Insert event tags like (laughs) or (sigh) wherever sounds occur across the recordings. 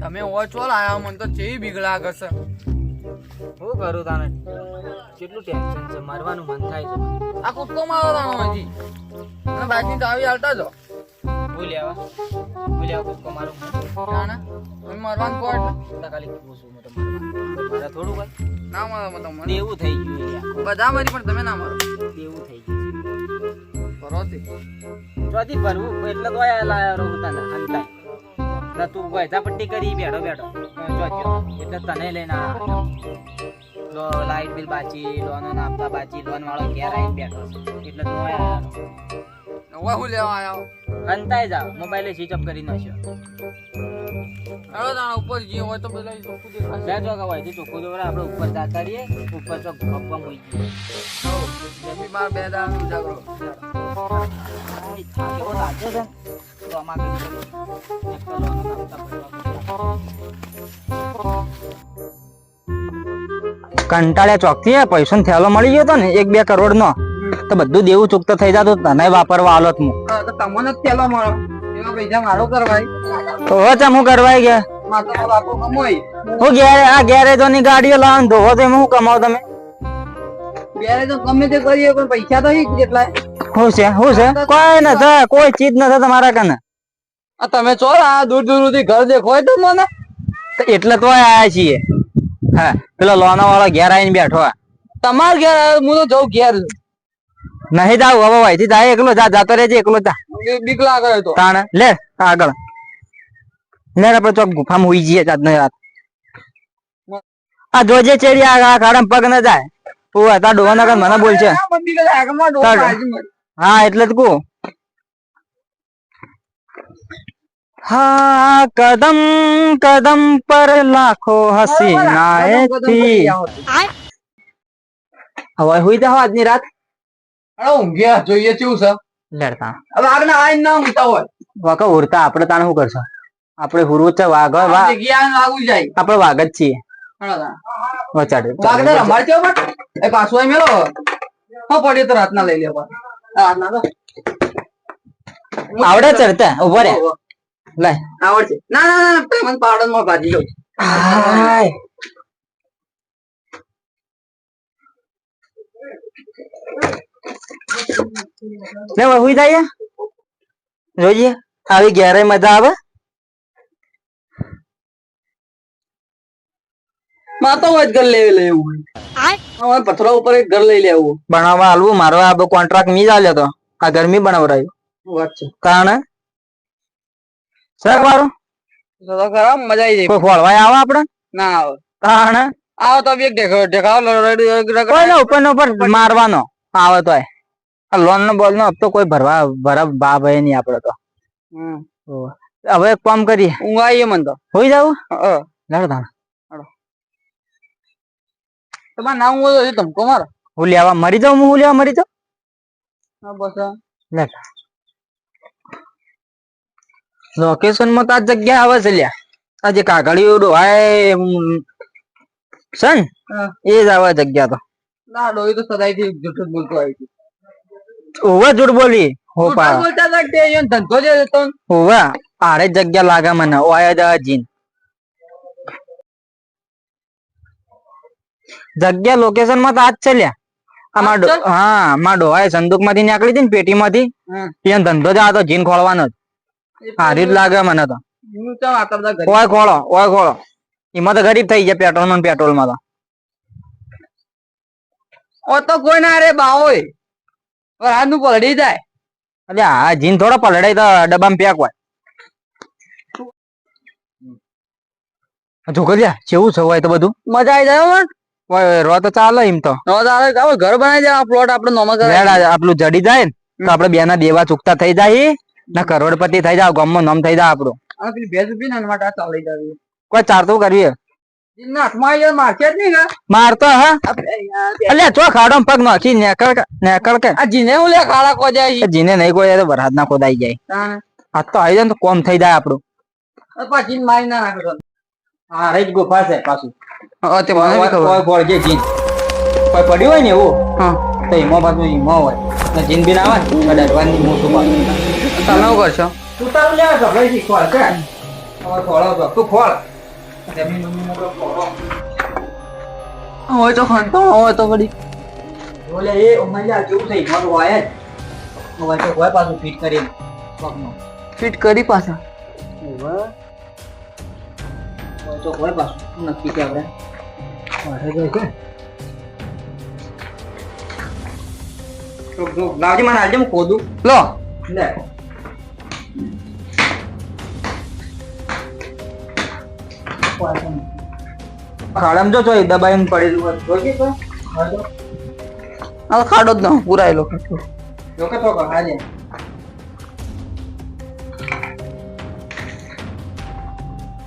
તમે ઓછો લાયા મને તો ચેવી બીગડા કરશે શું કરું તને? કેટલું ટેન્શન છે મરવાનું મન થાય છે. આ કૂદકો મારો તાણો હજી. અને બાઈકની ચાવી હાલતા જો. હું આવા. હું લેવા કૂદકો મારું ના ના. તમે મરવાનું એટલે. તો ખાલી પૂછું મેં તો મરવાનું મારે થોડું ભાઈ ના મરો મને તમને દેવું થઈ ગયું બધા મરી પણ તમે ના મારો. એવું થઈ ગયું બરોતી ચોથી ભરવું એટલે તો આયા લાયા રહું તને અંતાય તો તું ગયતા પટ્ટી કરી બેઠો બેઠો. એટલે તને લઈને લો લાઈટ બિલ બાચી લોન આપતા બાચી લોન વાળો ઘેર આવીને બેઠો એટલે તું હવે હું લેવા આવ્યો અંતાય જાવ મોબાઈલે સ્વિચ ઓફ કરી નાખ્યો. તાણા ઉપર જે હોય તો બધા ચોખ્ખું દેખાય જ્યાં હોય ચોખ્ખું દોરા આપણે ઉપર જાતા રહીએ ઉપર ચોક ગપ્પા મૂકી દઈએ. જમી બાર બે દાડા જાગરો છે. આમાં કઈ તો લોન આપતા પડવા પૈસો થેલો મળી ગયો તો ને એક બે કરોડ નો તો બધું દેવું ચૂકતો થઈ જતો તને વાપરવા આલો હું. તો તમને જ પેલો મળો પૈસા મારો કરવાય. તો હવે હું કરવાય ગયા હું ગેરે આ ગેરેજો ની ગાડીઓ લાવવાનું ધોવો તો એમાં હું કમાવ તમે? ગેરેજો ગમે તે કરીએ પણ પૈસા તો ઈ શું છે? શું છે? કોઈ નથી કોઈ ચીજ નથી તમારા કને. આ તમે છો આ દૂર દૂર સુધી ઘર દેખો હોય તો મને? એટલે તો આયા છીએ. હા પેલો લોના વાળો ઘેર આવીને બેઠો તમાર ઘેર આવ્યો, હું તો જઉં ઘેર. નહીં જાવ હવે થી જાય એકલો જા જાતો રહેજે એકલો જા. બીક લાગે તો. તાણ લે આગળ. લે આપણે ચોક ગુફામાં હોઈ જઈએ જાતને રાત આ જોજે ચેડી આ ખાડામાં પગ ન જાય. ઓ તાર ડોવાના મને બોલ છે હા એટલે જ કહું. હા કદમ કદમ પર લાખો હસીના થી હવે હુઈ જાવ આજની રાત. અરે ઊંઘ્યા જોઈએ કેવું છે લડતા. હવે આગના આઈને ના ઊંઘતા હોય. વાકા ઉડતા આપણે તાણ શું કરશો? આપણે હુરવું છે વાઘ જાય. આપણે વાઘ જ છીએ. વચાડે વાગડે રમાડ કેવો પણ? એ પાછો મેલો હા પડ્યો તો રાતના લઈ લે પણ. આ રાતના તો આવડે ચડતા ઊભો રે લે આવડશે ના ના ના પ્રેમન મને પાવડરમાં ભાજી લો હાય. હવે હુઈ જાય જોઈએ આવી ઘેરે મજા આવે માં તો હોય ઘર લઈ લેવું હોય. પથરા ઉપર એક ઘર લઈ લેવું. બનાવવા આલવું મારો આ કોન્ટ્રાક્ટ મી ચાલ્યો તો. આ ગરમી બનાવરાયું. વાત છે? કારણ? શેક વાળું તો તો ખરા મજા આવી જાય. કોઈ ખોળવાય આવે આપડે? ના આવે. કારણ? આવો તો એક ઢેકાવ કોઈ ઉપર ને ઉપર મારવાનો. આવે તો આ લોન નો બોલ નો હપ્તો કોઈ ભરવા ભરા બા ભાઈ નહીં આપડે તો. હવે એક કામ કરીએ. ઊંઘ આવીએ મન તો. હોઈ જાવ? હા. તમારે નામ હું હજી ધમકો મારો. હું લેવા મરી જાઉં હું લેવા મરી જાઉં? હા બસ લે. લોકેશનમાં તો આ જગ્યા આવે છે લ્યા. આ જે કાગળિયો ડોહાય સન એ જ આવે જગ્યા તો. ના ડોહી તો સદાયથી જૂઠું જ બોલતો આવી છે. ઓવે જૂઠ બોલી. હો જૂઠું પા. બોલતા લાગતે ધંધો જે હતો. ને, આરે જગ્યા લાગે મને. ઓયા જા જીન. જગ્યા લોકેશનમાં તો આજ ચાલ્યા આમાં હા માં ડોહાય સંદૂકમાંથી નીકળી હતી ને પેટી માંથી ત્યાં ધંધો જ હતો જીન ખોળવાનો જ. સારી જ લાગે મને તો. ઓય ખોળો ઓય ખોળો. એમાં તો ગરીબ થઈ ગયા પેટ્રોલમાં પેટ્રોલમાં તો. ઓ તો કોઈ ના રે બાઓય. વરાનું પલડી જાય. આ જીન થોડો પલડાય તો ડબ્બામાં પેક હોય. જો કર્યા કેવું છે હોય તો બધું? મજા આવી જાય ઓય રો તો ચાલે એમ તો. નો તારે ગાવ ઘર બનાવી દે પ્લોટ આપણે નોમાં રેડ આપણું જડી જાય ને તો આપડે બે દેવા ચૂકતા થઈ જાય ના કરોડપતિ થઈ જાવ ગામમાં નામ થઈ જાય આપણું. આ પેલી ભેંસ ઊભી ને માટે ચાલી જાવી. કોઈ ચારતું કરવી મારતો હા. અલ્યા ચો ખાડો પગ નાખી નેકળ નેકળ કે. આ જીને હું લે ખાડા કો જાય જીને નહીં કોઈ તો વરસાદ ના ખોદાઈ જાય. આ તો આવી જાય તો કોમ થઈ જાય આપણું. આ મારી ના નાખે હા રે ગુફા છે પાછું. હા તે મને ખબર. કોઈ ફોડજે જીન. કોઈ પડ્યું હોય ને એવું? હા. તો એમાં પાછું એમાં હોય. ને જીન બી ના આવે? ને તો ડરવાની મોટું પાછું તમે શું કરશો તું તારું લે ગભરાઈ શીખવા કે? ખોળો તું ખોળ. તેમની ખોળો. હોય તો ખંતો હોય તો વળી. બોલે એ ઉમૈયા કેવું થઈ મારું જ. હવે તો પાછું ફિટ કરી પગનું. ફિટ કરી પાછા. હોય તો હોય પાછું. નક્કી કે આપણે જો જો લાવજે મને હાલજે હું ખોદું. લો. લે. ખાડામાં જો ચોય દબાઈને પડેલું હોય. જોઈજે ખાડો. જ ન, પુરાયેલો ખાડો. જો કે તો હાજે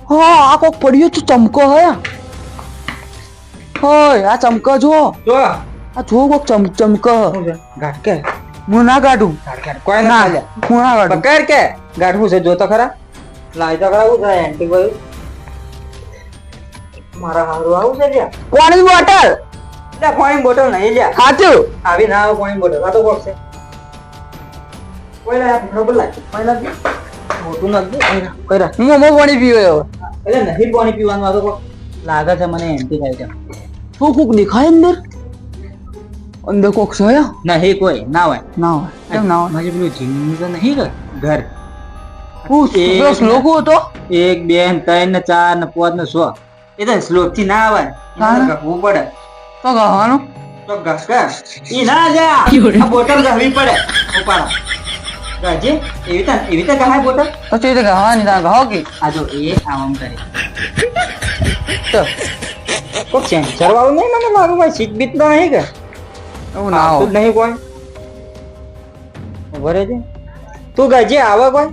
હા, આ કોક પડ્યો તો ચમકો હે. હોય આ ચમકો જો જો. આ જો કોક ચમ ચમકો. ગાઢ કે હું ના ગાઢું કોઈ ના લે હું ના ગાઢું પકડ કે. ગાઢવું છે જો તો ખરા. લાય તો ખરા ઉતરા એન્ટી ભાઈ. મારા હારું આવું છે જ્યાં પાણી બોટલ? લે પાણી બોટલ નહીં લ્યા. સાચું આવી ના આવે પાણી બોટલ. આ તો બોક્સ છે. બરોબર લાય. કોઈ નથી મોટું નથી કઈ રાખ હું મો પાણી પીવે હવે એટલે નહીં પાણી પીવાનું આ તો કોક લાગે છે મને એન્ટી થાય છે શું કોક દેખાય અંદર અંદર કોક છે હે? નહીં કોઈ ના હોય ના હોય કેમ ના હોય મારે પેલું તો નહીં કે ઘર હું શ્લોક હતો એક બે ત્રણ ને ચાર ને પાંચ ને છ એ તો શ્લોકથી ના આવે હા. પડે તો ગવાનું તો ઘસ ઈ ના જા આ બોટલ ગહવી પડે ઉપાડા ગહજે એવી તો એવી તો ગહાય બોટલ તો તે ગવાની તા ગહો કે આ જો એ આમ કરે તો કોઈ સેન્સર વાળું નહીં મને લાગે ભાઈ સીટ બીટ તો નહીં કે. એવું ના આવતું હોય. જ નહીં કોઈ. ઊભો રહેજે. તું ગજે આવે કોઈ.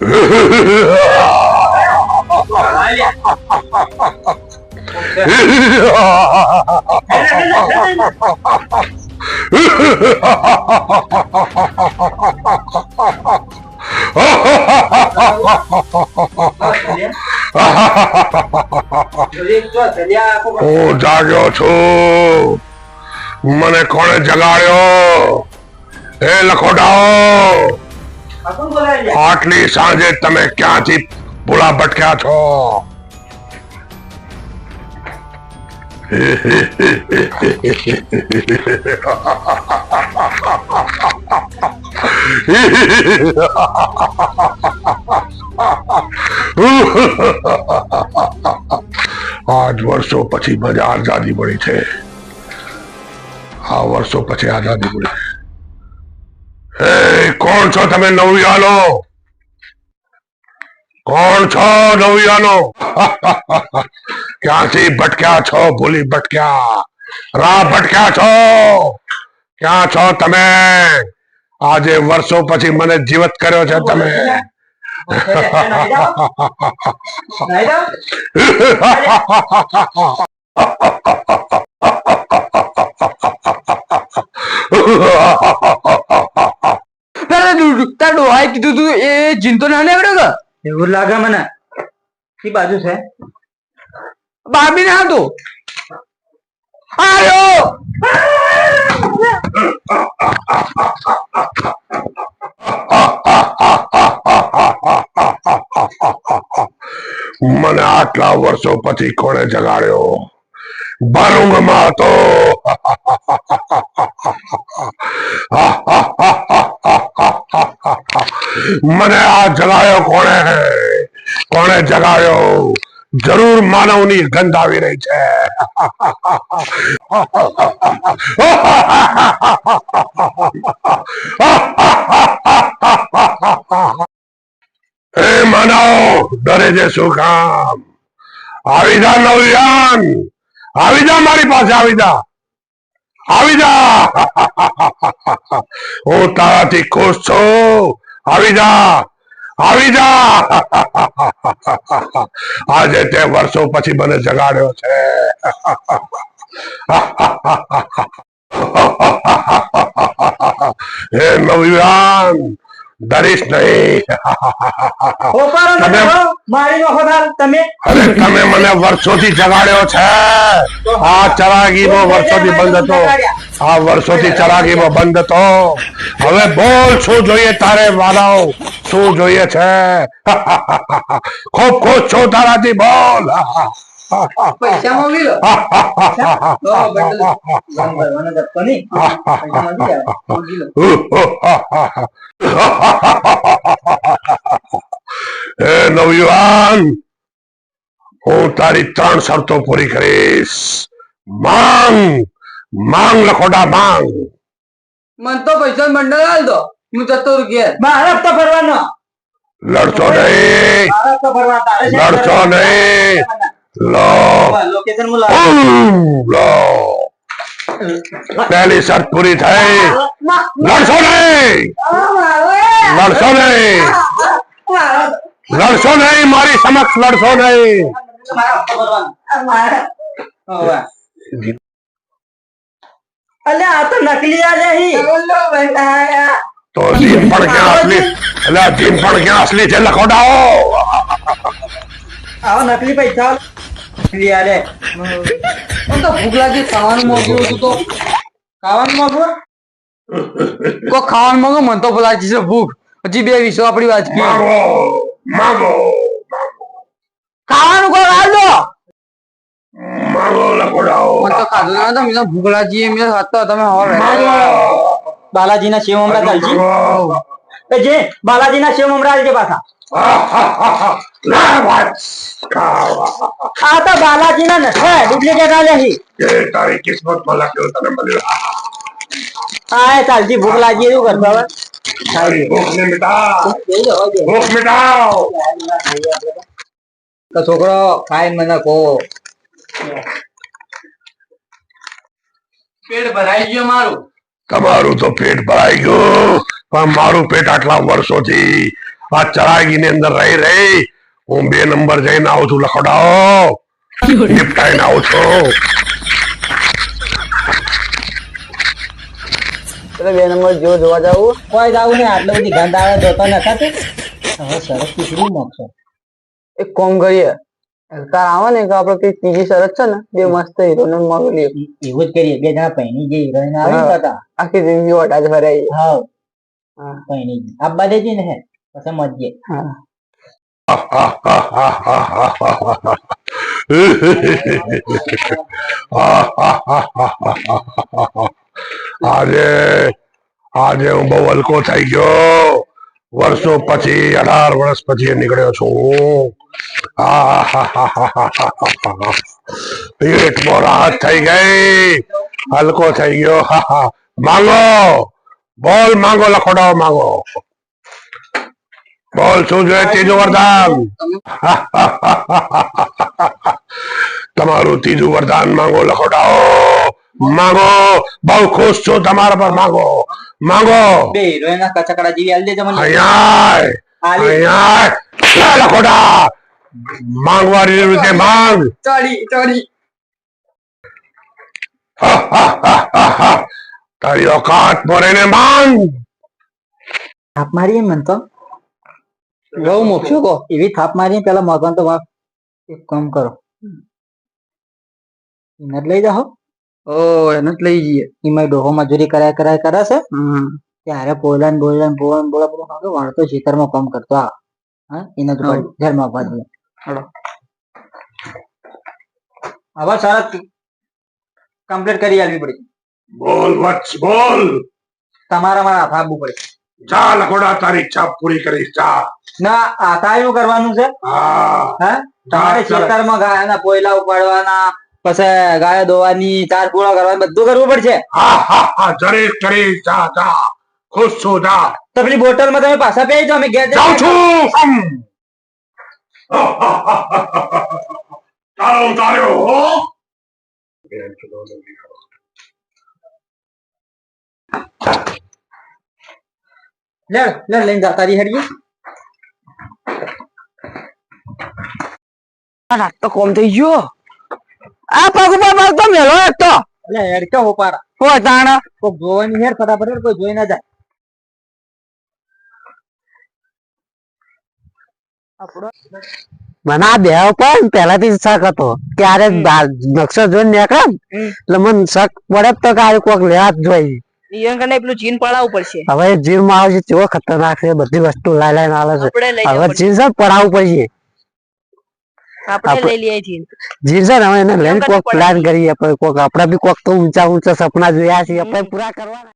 (laughs) (laughs) હું જાગ્યો છું. મને કોણે જગાડ્યો? એ લખોડાઓ આટલી સાંજે તમે ક્યાંથી ભૂલા ભટક્યા છો? (laughs) આજ વર્ષો પછી મને આઝાદી મળી છે આ વર્ષો પછી આઝાદી મળી હે કોણ છો તમે નવયાનો કોણ છો નવયાનો ક્યાંથી ભટક્યા છો ભૂલી ભટક્યા રાહ ભટક્યા છો ક્યાં છો તમે આજે વર્ષો પછી મને જીવત કર્યો છે તમે. તારે કીધું તું એ જીનતો ના નીકળ્યો કે? એવું લાગે મને. કઈ બાજુ છે. બાબી ના હતું આયો! મને આટલા વર્ષો પછી કોણે જગાડ્યો? બારુંગમાં હતો મને આ જગાડ્યો કોણે? કોણે જગાડ્યો? જરૂર માનવની ગંધ આવી રહી છે. એ માનવ ડરે છે શું કામ? આવી જા નવયાન, આવી જા મારી પાસે, આવી જા. આવી જા. હું તારાથી ખુશ છું. આવી જા. આવી જા! આજે તે વર્ષો પછી મને જગાડ્યો છે. હે નવયુવાન ડરીશ નહીં. તમે- અરે તમે મને વર્ષોથી જગાડ્યો છે. આ ચરાગીમાં વર્ષોથી બંધ હતો. આ વર્ષોથી ચરાગીમાં બંધ હતો. હવે બોલ શું જોઈએ તારે વાલાઓ? શું જોઈએ છે. (laughs) ખૂબ ખુશ છું તારાથી બોલ. (laughs) નવયુવાન હું તારી ત્રણ શરતો પૂરી કરીશ. માંગ માંગ લખોટા માંગ. મન તો પૈસા મંડળ હાલ દો. હું જતો ઘેર. મારે હપ્તા ભરવાનો લડશો નહીં. લડશો નહીં. લો. પહેલી શરત પૂરી થઈ. લડશો નહીં. લડશો નહીં. લડશો નહીં. મારી સમક્ષ લડશો નહીં. અલ્યા આ તો નકલી આલે હી તો લીમ પણ ક્યાં અસલી એટલે જીમ પણ ક્યાં અસલી છે લખોડાઓ આવો નકલી પૈસા યારે આલે. મને તો ભૂખ લાગી ખાવાનું મોગ્યું હતું તો. ખાવાનું મોકલું કો ખાવાનું માંગો મને તો લાગી છે ભૂખ. હજી બે વીસો આપણી વાત માંગો માગો ખાવાનું કોઈ હાલ માગો માંગો લખોડાઓ મને તો ખાધું ના તો મને ભૂખ લાગી મેં હતો તમે હવે. માંગો. બાલાજીના શિવ મમરા જે બાલાજી એ જે બાલાજીના શિવ મમરા આલજે પાછા. ના આ તો બાલાજીના નથી ડુપ્લિકેટ આ લેહી. એ તારી કિસ્મતમાં લખ્યું તને મળ્યું હા એ ચાલજી ભૂખ લાગી એવું કરતો હવે? છોકરો ખાઈ મને કહો. પેટ ભરાઈ ગયો મારું. તમારું તો પેટ ભરાઈ ગયું. પણ મારું પેટ આટલા વર્ષોથી આ ચરાગીની અંદર રહી રહી. હું બે નંબર જઈને આવું છું લખડાઓ. નિપટાઈને આવું છું. એટલે બે નંબર જો જોવા જાવું કોઈ જાવું નહીં આટલો બધી ગંધ આવે જોતો નતા તે હવે સરસ ખીચડી મોકશો. એક કોમ કરીએ. તાર આવે ને કે આપડે કઈ ત્રીજી શરત છે ને બે મસ્ત હીરો ને મગલી એવું જ કરીએ બે જણા પૈણી જે હીરોઈન આવી હતા આખી જિંદગી ઓટા જ ભરાઈ હા. હા. પૈણી આબા દેજી ને પછી મજીએ હા. (laughs) આજે આજે હું બહુ હલકો થઈ ગયો. વર્ષો પછી અઢાર વર્ષ પછી નીકળ્યો છું. રાહત થઈ ગઈ. હલકો થઈ ગયો. માંગો. બોલ માંગો, લખોડાઓ માંગો. બોલ શું જોઈએ? ત્રીજું વરદાન તમારું ત્રીજું વરદાન માંગો, લખોડાઓ. માંગો બહુ ખુશ છું તમારા પર માંગો. માંગો. બે હિરોઈન કચકડા જેવી આલી દેજો મને. રીતે માંગ. ચોરી ચોરી. તારી ઓકાત મોરેને માંગ. થાપ મારી મન તો. બહુ મોક્ષો કહો. એવી થાપ મારી પેલા મગન તો એક કામ કરો. એને લઈ જાઓ. ઓ એને જ લઈ જઈએ. એમાં ડોહો મજૂરી કરાય કરાય કરે છે. ત્યારે બોલાન બોલાન બોલાન બોલા બોલા હાલો વાળતો ખેતરમાં કામ કરતો આ. હા એને તો ઘરમાં બાજુ હાલો. હવે સારા કમ્પ્લીટ કરી આલવી પડી. બોલ વત્સ બોલ. તમારા મારા હાથ આપવું પડે. જા લખોડા તારી ઈચ્છા પૂરી કરીશ. જા ના આતાયું કરવાનું છે? હા. હા? તમારે. ખેતરમાં ગાયના પોયલા ઉપાડવાના પછી ગાયો દોવાની ચાર પૂરા કરવાની બધું કરવું પડશે. હા હા હા જરે જરે જા જા. ખુશ છો જા. તો પેલી બોટલમાં તમે પાછા પી જાઓ અમે ઘેર જાઉં છું. તારો ઉતાર્યો હો. લે લે લઈને જા તારી રાત તો કોમ થઈ ગયો. આ પગ ઉપર પગ તો મેલો એક તો. એટલે હેડ કે હોપારા તાણ. કોઈ જોવાની હેર ફટાફટ હેડ, કોઈ જોઈ ના જાય. મને આ બે પણ પેલાથી શક હતો. ક્યારે નકશો જોઈને નીકળે એટલે મને શક પડે તો કે કોક લેવા જ જોઈએ ઈયન પેલું ચીન પડાવવું પડશે. હવે જીમમાં આવે છે કેવો ખતરનાક છે બધી વસ્તુ લાઈ લાઈને આવે છે. હવે જીન સર પડાવવું પડશે. આપણે લઈ લઈએ જીમ છે ને હવે એને લઈને કોક. પ્લાન કરીએ આપણે કોક આપણે બી કોક તો ઊંચા ઊંચા સપના જોયા છે આપણે પૂરા કરવાના.